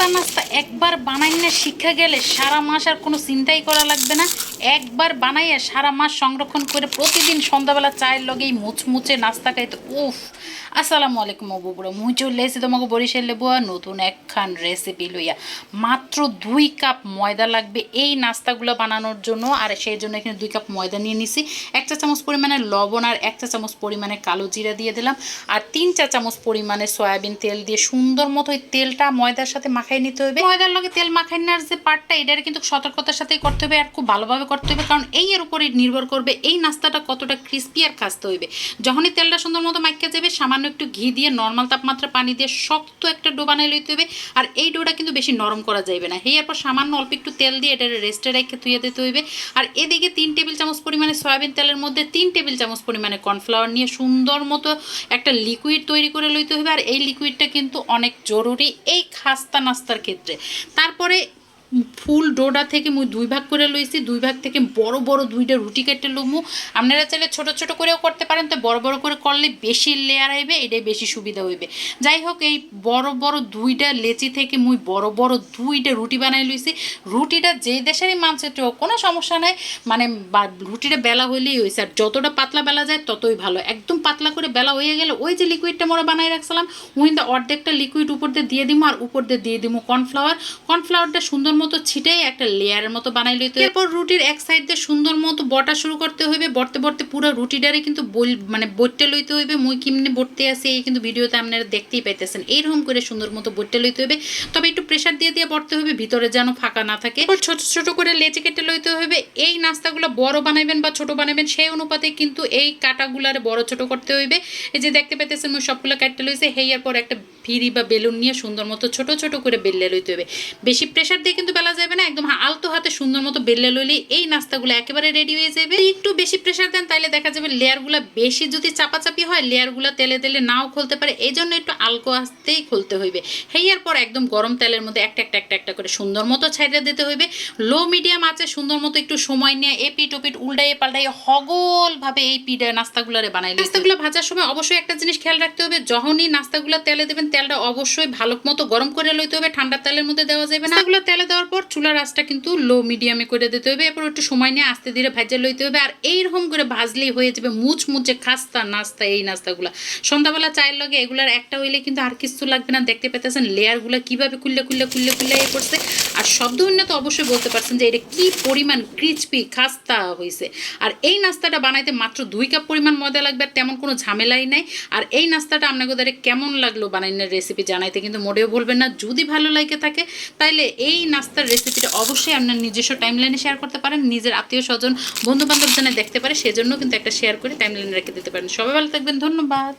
খাস্তা নাস্তা একবার বানাই না শিক্ষা গেলে সারা মাস আর কোনো চিন্তাই করা লাগবে না। একবার বানাইয়া সারা মাস সংরক্ষণ করে প্রতিদিন সন্ধ্যাবেলা চায়ের লগেই মুচমুচে নাস্তা খাইতে। উফ, আসসালামু আলাইকুম অবুবুড়ো মুই চলে এসে তোমাকে বরিশাল লেবুয়া নতুন একখান রেসিপি লইয়া। মাত্র দুই কাপ ময়দা লাগবে এই নাস্তাগুলো বানানোর জন্য আর সেই জন্য এখানে দুই কাপ ময়দা নিয়ে নিছি। এক চা চামচ পরিমাণে লবণ আর এক চা চামচ পরিমাণে কালো জিরা দিয়ে দিলাম। আর তিন চা চামচ পরিমাণে সয়াবিন তেল দিয়ে সুন্দর মতো ওই তেলটা ময়দার সাথে মাখাই নিতে হবে। ময়দার লগে তেল মাখাই নেওয়ার যে পার্টটা এটার কিন্তু সতর্কতার সাথেই করতে হবে আর খুব ভালোভাবে করতে হবে, কারণ এই এর উপরে নির্ভর করবে এই নাস্তাটা কতটা ক্রিস্পি আর খাসতে হইবে। যখনই তেলটা সুন্দর মতো মাইকা যাবে, সামান্য একটু ঘি দিয়ে নর্মাল তাপমাত্রা পানি দিয়ে শক্ত একটা ডো বানাই লইতে হবে, আর এই ডোটা কিন্তু বেশি নরম করা যাবে না। এই এরপর সামান্য অল্প একটু তেল দিয়ে এটা রেস্টে রেখে তুইয়ে দিতে হইবে। আর এদিকে তিন টেবিল চামচ পরিমাণে সয়াবিন তেলের মধ্যে তিন টেবিল চামচ পরিমাণে কর্নফ্লাওয়ার নিয়ে সুন্দর মতো একটা লিকুইড তৈরি করে লইতে হবে আর এই লিকুইডটা কিন্তু অনেক জরুরি এই খাস্তা নাস্তার ক্ষেত্রে। তারপরে ফুল ডোডা থেকে মুই দুই ভাগ করে লইছি, দুই ভাগ থেকে বড় বড় দুইটা রুটি কেটে লমু। আপনারা চাইলে ছোট ছোট করেও করতে পারেন, তো বড় বড় করে করলে বেশি লেয়ার হইবে এটাই বেশি সুবিধা হইবে। যাই হোক, এই বড় বড় দুইটা লেচি থেকে মুই বড় বড় দুইটা রুটি বানাই লইছি। রুটিটা যে দেশেরই মানসেটে কোনো সমস্যা নাই মানে রুটিটা বেলা হইলেই হয়েছে আর যতটা পাতলা বেলা যায় ততই ভালো। একদম পাতলা করে বেলা হয়ে গেলে ওই যে লিকুইডটা মোরা বানাই রাখছিলাম উইন্দা অর্ধেকটা লিকুইড উপর দিয়ে দিয়ে দিমু, আর উপর দিয়ে দিয়ে দিমু কর্নফ্লাওয়ার কর্নফ্লাওয়ারটা সুন্দর মতো ছিটে একটা লেয়ারের মতো বানাই লইতে। এরপর রুটির এক সাইড দিয়ে সুন্দর মতো বটা শুরু করতে হইবে, বটতে বটতে পুরো রুটিটারে কিন্তু বইল মানে বটতে লইতে হইবে, মুই কিমনে বটতে আছে এই কিন্তু ভিডিওতে আপনারা দেখতেই পাইতেছেন। এইরকম করে সুন্দর মতো বটতে লইতে হবে তবে একটু প্রেসার দিয়ে দিয়ে বটতে হবে ভিতরে যেন ফাঁকা না থাকে। ছোট ছোট করে লেচে কেটে লইতে হবে এই নাস্তাগুলো বড় বানাবেন বা ছোট বানাবেন সেই অনুপাতে কিন্তু এই কাটাগুলার বড় ছোট করতে হইবে। এই যে দেখতে পাইতেছেন সবগুলো কাটতে লইছে। হেয়ার পর একটা ফিরি বা বেলুন নিয়ে সুন্দর মতো ছোট ছোট করে বেললে লইতে হবে। বেশি প্রেশার দিয়ে কিন্তু বেলা যাবে না, একদম আলতো হাতে সুন্দর মতো বেললে লইলে এই নাস্তাগুলো একেবারে রেডি হয়ে যাবে। একটু বেশি প্রেশার দেন তাহলে দেখা যাবে লেয়ারগুলো বেশি যদি চাপাচাপি হয়, লেয়ারগুলো তেলে তেলে নাও খুলতে পারে। এই জন্য একটু আলকো আসতেই খুলতে হইবে। হেয়ার পর একদম গরম তেলের মধ্যে একটা একটা একটা একটা করে সুন্দর মতো ছাইড়ে দিতে হইবে। লো মিডিয়াম আছে, সুন্দর মতো একটু সময় নিয়ে এপিট ওপিট উল্টাইয়ে পাল্টাইয়ে হগলভাবে এই পিঠা নাস্তাগুলোরে বানাই নাস্তাগুলো ভাজার সময় অবশ্যই একটা জিনিস খেয়াল রাখতে হবে, যখনই নাস্তাগুলো তেলে দেবেন তেলটা অবশ্যই ভালো মতো গরম করে লইতে হবে। ঠান্ডা তেলের মধ্যে দেওয়া যাবে না। এগুলো তেলে দেওয়ার পর চুলার আঁচটা কিন্তু লো মিডিয়ামে করে দিতে হবে। এরপর একটু সময় নিয়ে আস্তে ধীরে ভাজা লইতে হবে। আর এইরকম করে ভাজলেই হয়ে যাবে মুচমুচে খাস্তা নাস্তা, এই নাস্তাগুলো। সন্ধ্যাবেলা চায়ের লগে এগুলার একটা হইলে কিন্তু আর কিছু লাগবে না। দেখতে পেতেছেন লেয়ারগুলো কীভাবে খুললে খুললে খুললে খুললে এ করছে আর শব্দ উন্নত তো অবশ্যই বলতে পারছেন যে এটা কি পরিমাণ ক্রিচপি খাস্তা হয়েছে আর এই নাস্তাটা বানাইতে মাত্র দুই কাপ পরিমাণ ময়দা লাগবে। আর তেমন কোনো ঝামেলাই নাই। আর এই নাস্তাটা আপনাকে কেমন লাগল বানাইনের রেসিপি জানাইতে কিন্তু মোটেও ভুলবেন না। যদি ভালো লাগে থাকে তাইলে এই নাস্তার রেসিপিটা অবশ্যই আপনার নিজস্ব টাইমলাইনে শেয়ার করতে পারেন। নিজের আত্মীয় স্বজন, বন্ধুবান্ধব বান্ধব জানে দেখতে পারে, সেজন্য কিন্তু একটা শেয়ার করে টাইমলাইনে রেখে দিতে পারেন। সবাই ভালো থাকবেন, ধন্যবাদ।